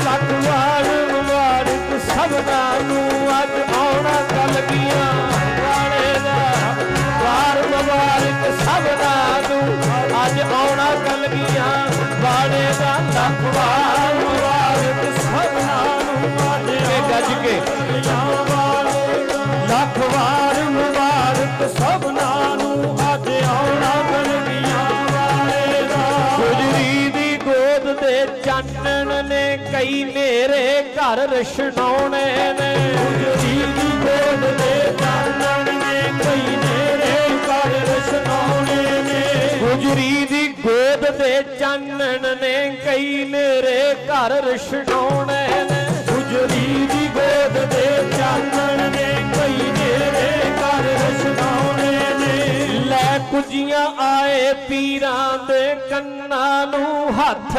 ਲੱਖ ਮੁਬਾਰਕ ਸਭਨਾਂ ਅੱਜ ਆਉਣਾ ਕੱਲ ਗਿਆ ਦਾ ਵਾਰ ਮੁਬਾਰਕ ਸਭਨਾਂ ਅੱਜ ਆਉਣਾ ਕੱਲ ਗਿਆ ਦਾ ਲੱਖ ਮੁਬਾਰਕ ਸਭਨਾਂ ਨੂੰ ਅੱਜ ਕੇ। ਗੱਜ ਕੇ ਮੁਬਾਰਕ ਸਭ ਦੇ ਚਾਨਣ ਨੇ ਕਈ ਨੇਰੇ ਘਰ ਰਸ਼ਨਾਉਣੇ ਨੇ। ਜੀ ਦੀ ਗੋਦ ਦੇ ਚਾਨਣ ਨੇ ਕਈ ਨੇਰੇ ਕਰ ਰਸਨਾਉਣੇ ਨੇ। ਗੁਜਰੀ ਦੀ ਗੋਦ ਦੇ ਚਾਨਣ ਨੇ ਕਈ ਨੇਰੇ ਘਰ ਰਸ਼ਨਾਉਣੇ ਨੇ। ਗੁਜਰੀ ਦੀ ਗੋਦ ਦੇ ਚਾਨਣ ਨੇ ਕਈ ਨੇਰੇ ਕਰ ਰਸਨਾਉਣੇ ਨੇ। ਲੈ ਕੁਜੀਆਂ ਆਏ ਪੀਰਾਂ ਦੇ ਕੰਨਾਂ ਨੂੰ ਹੱਥ